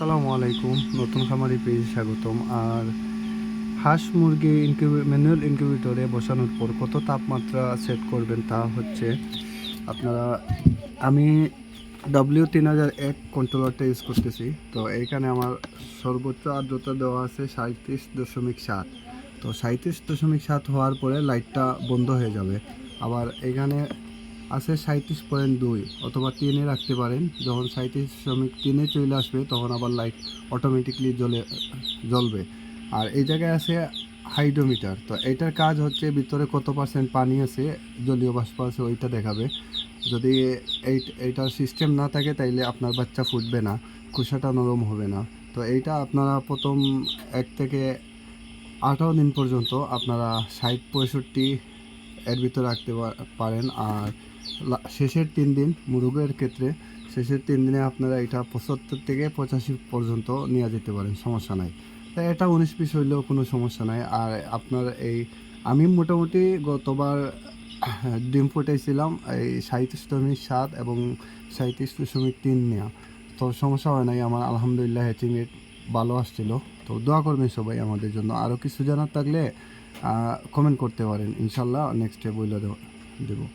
আসসালামু আলাইকুম, নতুন খামারি পেজে স্বাগতম। আর হাঁস মুরগি ইনকিউবে ম্যানুয়াল ইনকিউবেটরে বসানোর পর কত তাপমাত্রা সেট করবেন তা হচ্ছে আপনারা, আমি ডাব্লিউ তিন হাজার এক কন্ট্রোলারটা ইউজ করতেছি। তো এইখানে আমার সর্বোচ্চ আর্দ্রতা দেওয়া আছে সাঁত্রিশ দশমিক সাত। তো সাঁত্রিশ দশমিক সাত হওয়ার পরে লাইটটা বন্ধ হয়ে যাবে। আবার এখানে আছে সাঁত্রিশ পয়েন্ট দুই অথবা তিনে রাখতে পারেন। যখন সাঁত্রিশ দশমিক তিনে চলে আসবে, তখন আবার লাইট অটোমেটিকলি জ্বলে, জ্বলবে। আর এই জায়গায় আছে হাইড্রোমিটার। তো এটার কাজ হচ্ছে ভিতরে কত পার্সেন্ট পানি আছে, জলীয় বাষ্প আছে, ওইটা দেখাবে। যদি এই, এইটার সিস্টেম না থাকে, তাইলে আপনার বাচ্চা ফুটবে না, খোসাটা নরম হবে না। তো এইটা আপনারা প্রথম এক থেকে আঠারো দিন পর্যন্ত আপনারা ষাট পঁয়ষট্টি এর ভিতরে রাখতে পারেন। আর শেষের তিন দিন মুরগের ক্ষেত্রে শেষের তিন দিনে আপনারা এটা পঁচাত্তর থেকে পঁচাশি পর্যন্ত নিয়ে যেতে পারেন, সমস্যা নাই। তাই এটা উনিশ পিস হইলেও কোনো সমস্যা নাই। আর আপনার এই, আমি মোটামুটি গতবার ডিম ফুটাইছিলাম এই সাঁত্রিশ দশমিক সাত এবং সাঁত্রিশ দশমিক তিন নেওয়া তো সমস্যা হয় নাই, আমার আলহামদুলিল্লাহ হ্যাচিং রেট ভালো আসছিল। তো দোয়া করবেন সবাই আমাদের জন্য। আরও কিছু জানার থাকলে কমেন্ট করতে পারেন। ইনশাল্লাহ নেক্সট ডে বইলে দেবো।